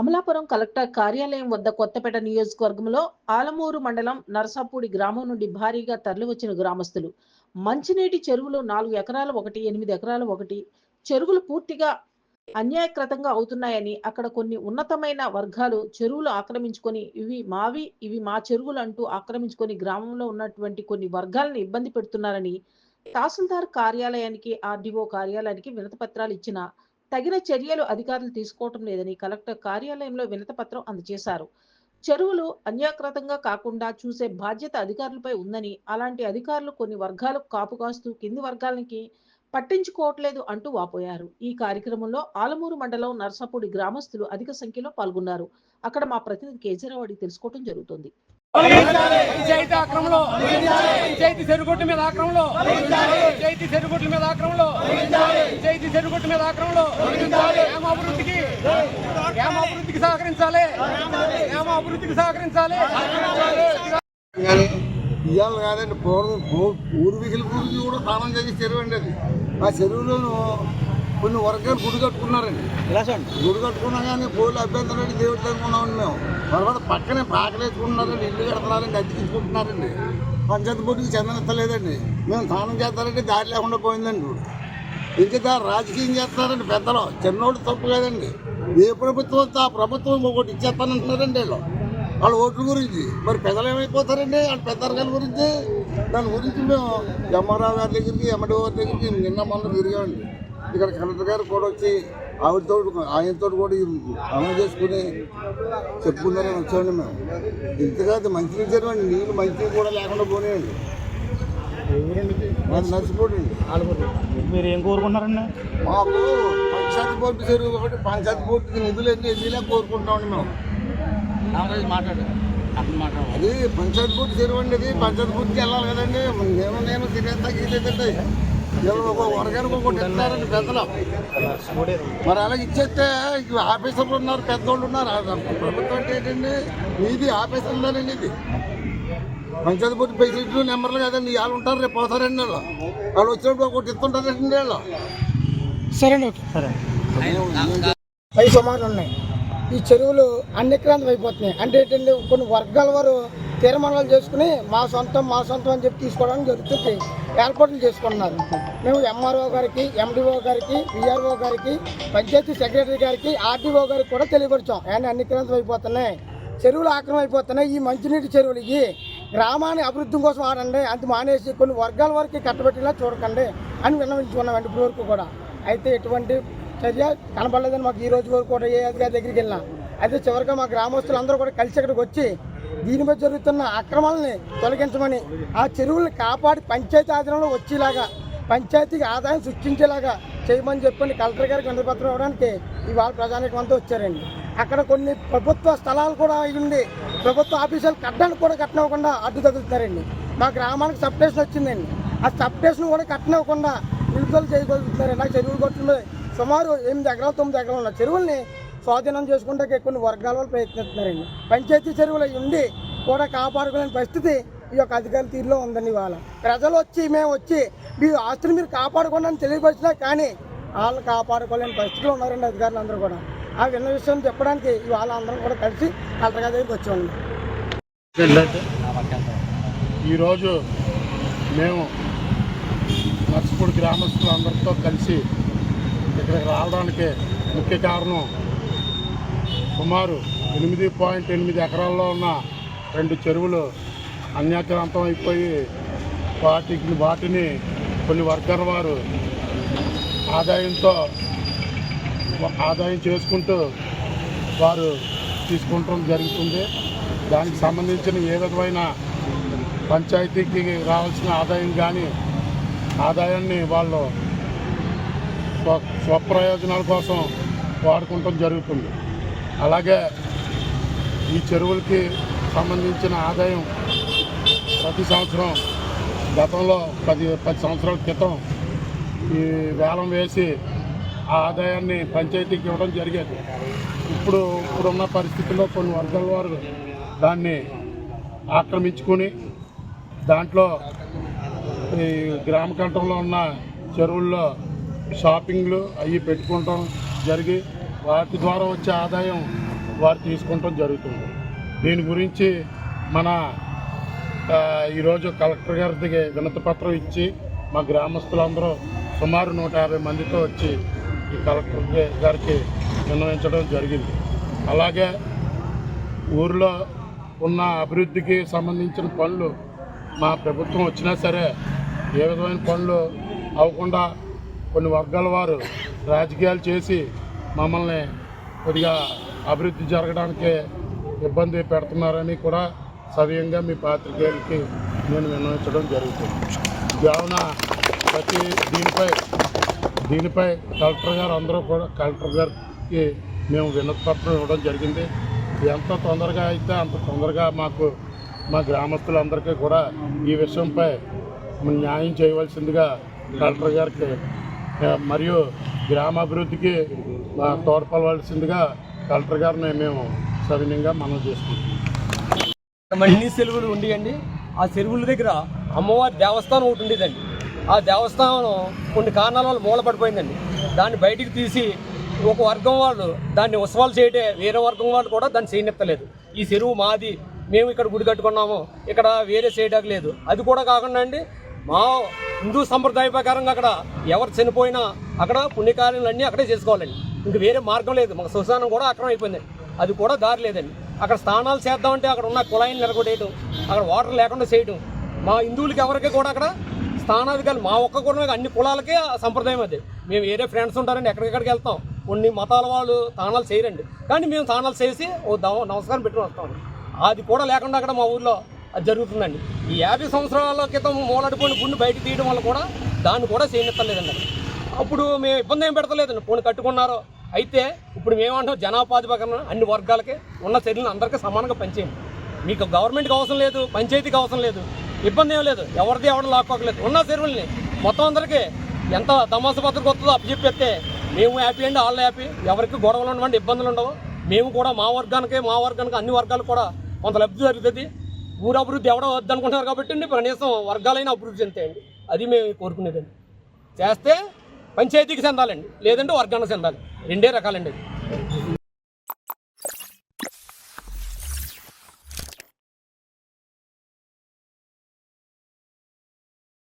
Amalapuram collector కార్యాలయం వద్ద కొత్తపేట నియోజకవర్గంలో ఆలమూరు మండలం నరసాపూడి గ్రామం నుండి భారీగా తరలివచ్చిన గ్రామస్తులు. మంచినీటి చెరువులు నాలుగు ఎకరాలు ఒకటి ఎనిమిది ఎకరాలు ఒకటి. చెరువులు పూర్తిగా అన్యాయకృతంగా అవుతున్నాయని అక్కడ కొన్ని ఉన్నతమైన వర్గాలు చెరువులు ఆక్రమించుకొని ఇవి మావి ఇవి మా చెరువులు అంటూ ఆక్రమించుకొని గ్రామంలో ఉన్నటువంటి కొన్ని వర్గాలను ఇబ్బంది పెడుతున్నారని తహసీల్దార్ కార్యాలయానికి ఆర్డీఓ కార్యాలయానికి వినతి పత్రాలు ఇచ్చిన తగిన చర్యలు అధికారులు తీసుకోవటం లేదని కలెక్టర్ కార్యాలయంలో వినతపత్రం అందజేశారు. చెరువులు అన్యాకృతంగా కాకుండా చూసే బాధ్యత అధికారులపై ఉందని అలాంటి అధికారులు కొన్ని వర్గాలకు కాపు కాస్తూ కింది వర్గాలకి పట్టించుకోవట్లేదు అంటూ వాపోయారు. ఈ కార్యక్రమంలో ఆలమూరు మండలం నర్సాపూడి గ్రామస్తులు అధిక సంఖ్యలో పాల్గొన్నారు. అక్కడ మా ప్రతినిధి కేజీరావు అడిగి తెలుసుకోవడం జరుగుతుంది. పంచాయతీ ఆక్రమంలో పంచాయతీ చెరుగుట్టు మీద ఆక్రమంలో పంచాయతీ చెరుగుట్టు మీద ఆక్రమంలో పంచాయతీ చెరుగుట్టు మీద ఆక్రమంలో గ్రామ అభివృద్ధికి. గ్రామ అభివృద్ధికి సహకరించాలి. గ్రామ అభివృద్ధికి సహకరించాలి. ఇవాళ కాదండి పూర్వ పూ- పూర్వీకుల కూడా స్నానం చేసి చెరువు అండి అది. ఆ చెరువులోను కొన్ని వర్గాలు గుడి కట్టుకున్నారండి. గుడి కట్టుకున్నా కానీ పోలు అభ్యంతరం పెట్టి దేవుడి అనుకున్నామండి మేము. తర్వాత పక్కనే పాకలేసుకుంటున్నారండి ఇల్లు కడుతున్నారండి అద్దెకించుకుంటున్నారండి పంచాయతీ బోర్డుకి చెందనెత్తలేదండి మేము స్నానం చేస్తారంటే దారి లేకుండా పోయిందండి ఇంకా రాజకీయం చేస్తున్నారండి పెద్దలు. చిన్నోడు తప్పు కదండి. ఏ ప్రభుత్వం వస్తే ఆ ప్రభుత్వం ఒకటి ఇచ్చేస్తానంటున్నారండి వీళ్ళు. వాళ్ళ ఓట్ల గురించి. మరి పెద్దలు ఏమైపోతారండి? వాళ్ళ పెద్ద వర్గాల గురించి? దాని గురించి మేము ఎంఆర్ఆర్ గారి దగ్గరికి ఎండి గారి దగ్గరికి నిన్న మొన్న తిరిగామండి. ఇక్కడ కలెక్టర్ గారు కూడా వచ్చి ఆవిడతో ఆయనతో కూడా అమలు చేసుకుని చెప్పుకుందారని వచ్చామండి మేము. ఇంతకాదు మంచినీళ్ళు జరిగండి నీళ్ళు మంచినీళ్ళు కూడా లేకుండా పోనీయండి. మాది నర్సిపోండి మీరు ఏం కోరుకుంటున్నారండి? మాకు పంచాయతీ బోర్డు చెరువు ఒకటి పంచాయతీ బోర్డుకి నిధులు ఎన్ని ఎన్నిలా కోరుకుంటామండి మేము. మాట్లాడు. అక్కడ మాట్లాడు. అది పంచాయతీ బోర్డు చెరువు అండి అది పంచాయతీ బోర్డుకి వెళ్ళాలి కదండి. నేను నేను తినేస్తా గీలేదండి వీళ్ళు ఒక వరగానికి ఒకటి ఇస్తున్నారండి పెద్దలు మరి అలాగే ఇచ్చేస్తే ఆఫీసర్లు ఉన్నారు పెద్దోళ్ళు ఉన్నారు. ప్రభుత్వం అంటే ఏంటండి? మీది ఆఫీసర్ ఉండాలండి ఇది పంచాయతీ బోర్డు ప్రెసిడెంట్లు నెంబర్లు కదండి వాళ్ళు ఉంటారు రేపు పోతారండి వాళ్ళు వాళ్ళు వచ్చినప్పుడు ఒకటి ఇస్తుంటారండి వాళ్ళు ఓకే. సరే. అవి సుమారు ఉన్నాయి. ఈ చెరువులు అన్నిక్రాంతం అయిపోతున్నాయి. అంటే ఏంటంటే కొన్ని వర్గాల వారు తీర్మానాలు చేసుకుని మా సొంతం మా సొంతం అని చెప్పి తీసుకోవడానికి జరుగుతుంది ఏర్పాట్లు చేసుకుంటున్నారు మేము ఎంఆర్ఓ గారికి ఎండిఓ గారికి విఆర్ఓ గారికి పంచాయతీ సెక్రటరీ గారికి ఆర్డీఓ గారికి కూడా తెలియపరిచాం. కానీ అన్నిక్రాంతం అయిపోతున్నాయి. చెరువులు ఆక్రమం అయిపోతున్నాయి. ఈ మంచినీటి చెరువులు ఇవి గ్రామాన్ని అభివృద్ధి కోసం ఆడండి. అంత మానేసి కొన్ని వర్గాల వరకు కట్టబెట్టేలా చూడకండి అని విన్నవించుకున్నాం ఇప్పటి వరకు కూడా. అయితే ఎటువంటి చర్య కనపడలేదని మాకు ఈ రోజు వరకు కూడా ఏ అధికారి దగ్గరికి వెళ్ళినా. అయితే చివరిగా మా గ్రామస్తులందరూ కూడా కలిసి ఇక్కడికి వచ్చి దీనిపై జరుగుతున్న అక్రమాలని తొలగించమని ఆ చెరువుల్ని కాపాడి పంచాయతీ ఆధీనంలో వచ్చేలాగా పంచాయతీకి ఆదాయం సృష్టించేలాగా చేయమని చెప్పని కలెక్టర్ గారికి వినతిపత్రం ఇవ్వడానికి ఇవాళ ప్రజానికం వచ్చారండి. అక్కడ కొన్ని ప్రభుత్వ స్థలాలు కూడా అయ్యింది ప్రభుత్వ ఆఫీసులు కట్టడానికి కూడా కట్టనివ్వకుండా అడ్డు తగులుతున్నారండి. మా గ్రామానికి సబ్స్టేషన్ వచ్చిందండి. ఆ సబ్స్టేషన్ కూడా కట్టనివ్వకుండా నిలుపుదల చేయగలుగుతున్నారండి. ఆ చెరువులు కొట్టిన సుమారు ఎనిమిది ఎకరాలు తొమ్మిది ఎకరాలు ఉన్న చెరువుల్ని స్వాధీనం చేసుకుంటే కొన్ని వర్గాల వాళ్ళు ప్రయత్నిస్తున్నారండి. పంచాయతీ చెరువులు ఉండి కూడా కాపాడుకోలేని పరిస్థితి ఈ యొక్క అధికారుల తీరులో ఉందండి ఇవాళ. ప్రజలు వచ్చి మేము వచ్చి మీ ఆస్తులు మీరు కాపాడుకోండి అని తెలియపరిచినా కానీ వాళ్ళని కాపాడుకోలేని పరిస్థితిలో ఉన్నారండి అధికారులు అందరూ కూడా. ఆ విన్న విషయం చెప్పడానికి ఇవాళ అందరం కూడా కలిసి కలెక్టర్ దగ్గరికి వచ్చామండి. ఈరోజు మేము నర్సుపూడి గ్రామస్తులందరితో కలిసి ఇక్కడికి రావడానికి ముఖ్య కారణం సుమారు ఎనిమిది పాయింట్ ఎనిమిది ఎకరాల్లో ఉన్న రెండు చెరువులు అన్యాక్రాంతం అయిపోయి వాటికి వాటిని కొన్ని వర్గాల వారు ఆదాయంతో ఆదాయం చేసుకుంటూ వారు తీసుకుంటం జరుగుతుంది. దానికి సంబంధించిన ఏ విధమైన పంచాయతీకి రావాల్సిన ఆదాయం కానీ ఆదాయాన్ని వాళ్ళు స్వ స్వప్రయోజనాల కోసం వాడుకుంటం జరుగుతుంది. అలాగే ఈ చెరువులకి సంబంధించిన ఆదాయం ప్రతి సంవత్సరం గతంలో పది పది సంవత్సరాల క్రితం ఈ వేలం వేసి ఆ ఆదాయాన్ని పంచాయతీకి ఇవ్వడం జరిగేది. ఇప్పుడు ఇప్పుడున్న పరిస్థితుల్లో కొన్ని వర్గాల వారు దాన్ని ఆక్రమించుకొని దాంట్లో ఈ గ్రామ కంఠంలో ఉన్న చెరువుల్లో షాపింగ్లు అవి పెట్టుకుంటాం జరిగి వాటి ద్వారా వచ్చే ఆదాయం వారు తీసుకుంటాం జరుగుతుంది. దీని గురించి మన ఈరోజు కలెక్టర్ గారికి వినతి పత్రం ఇచ్చి మా గ్రామస్తులందరూ సుమారు నూట యాభై మందితో వచ్చి ఈ కలెక్టర్ గారికి నిర్ణయించడం జరిగింది. అలాగే ఊరిలో ఉన్న అభివృద్ధికి సంబంధించిన పనులు మా ప్రభుత్వం వచ్చినా సరే ఏ విధమైన పనులు అవ్వకుండా కొన్ని వర్గాల వారు రాజకీయాలు చేసి మమ్మల్ని కొద్దిగా అభివృద్ధి జరగడానికి ఇబ్బంది పెడుతున్నారని కూడా సవ్యంగా మీ పాత్రికేయులకి నేను విన్నవించడం జరుగుతుంది. కావున ప్రతి దీనిపై దీనిపై కలెక్టర్ గారు అందరూ కూడా కలెక్టర్ గారికి మేము వినతిపత్రం ఇవ్వడం జరిగింది. ఎంత తొందరగా అయితే అంత తొందరగా మాకు మా గ్రామస్తులందరికీ కూడా ఈ విషయంపై న్యాయం చేయవలసిందిగా కలెక్టర్ గారికి మరియు గ్రామాభివృద్ధికి తోడ్పడవలసిందిగా కలెక్టర్ గారిని మేము సవినీయంగా మనం చేసుకుంటున్నాం. అన్ని సెలవులు ఉండేయండి. ఆ చెరువుల దగ్గర అమ్మవారి దేవస్థానం ఒకటి ఉండేదండి. ఆ దేవస్థానం కొన్ని కారణాల వల్ల మూలపడిపోయిందండి దాన్ని బయటికి తీసి ఒక వర్గం వాళ్ళు దాన్ని ఉత్సవాలు చేయటే వేరే వర్గం వాళ్ళు కూడా దాన్ని చేయనిత్తలేదు. ఈ చెరువు మాది. మేము ఇక్కడ గుడి కట్టుకున్నాము. ఇక్కడ వేరే చేయడానికి లేదు. అది కూడా కాకుండా అండి మా హిందూ సంప్రదాయ ప్రకారంగా అక్కడ ఎవరు చనిపోయినా అక్కడ పుణ్యకార్యాలన్నీ అక్కడే చేసుకోవాలండి. ఇంక వేరే మార్గం లేదు. మాకు శ్మశానం కూడా అక్రమం అయిపోయిందండి. అది కూడా దారి లేదండి. అక్కడ స్నానాలు చేద్దామంటే అక్కడ ఉన్న కుళాయిని నిలగొట్టేయడం అక్కడ వాటర్ లేకుండా చేయడం మా హిందువులకి ఎవరికి కూడా అక్కడ స్థానాధికారులు మా ఒక్క కూడా అన్ని కులాలకే ఆ సంప్రదాయం అది. మేము వేరే ఫ్రెండ్స్ ఉంటారండి ఎక్కడికెక్కడికి వెళ్తాం. కొన్ని మతాల వాళ్ళు తానాలు చేయరండి. కానీ మేము తానాలు చేసి ఓ దవ- నమస్కారం పెట్టుకుని వస్తాం అది కూడా లేకుండా అక్కడ మా ఊర్లో అది జరుగుతుందండి. ఈ యాభై సంవత్సరాల క్రితం మూలడిపోయిన గుండు బయట తీయడం వల్ల కూడా దాన్ని కూడా చేయనిత్తలేదండి అప్పుడు మేము ఇబ్బంది ఏం పెడతలేదండి. పోనీ కట్టుకున్నారో అయితే ఇప్పుడు మేమంటాం జనాపాధిపకరణ అన్ని వర్గాలకి ఉన్న చర్యలను అందరికీ సమానంగా పనిచేయండి. మీకు గవర్నమెంట్కి అవసరం లేదు పంచాయతీకి అవసరం లేదు ఇబ్బంది ఏం లేదు. ఎవరిది ఎవరు లాక్కోకలేదు ఉన్న చెరువుల్ని మొత్తం అందరికీ ఎంత తమాస పత్రిక వస్తుందో అప్పచెప్పేస్తే మేము హ్యాపీ అండి వాళ్ళు హ్యాపీ. ఎవరికి గొడవలు ఉండవండి ఇబ్బందులు ఉండవు. మేము కూడా మా వర్గానికి మా వర్గానికి అన్ని వర్గాలు కూడా కొంత లబ్ధి జరుగుతుంది. ఊరు అభివృద్ధి ఎవడో వద్దనుకుంటున్నారు కాబట్టి అండి కనీసం వర్గాలైనా అభివృద్ధి చెందుతాయండి. అది మేము కోరుకునేదండి. చేస్తే పంచాయతీకి చెందాలండి లేదంటే వర్గానికి చెందాలి. రెండే రకాలండి అది.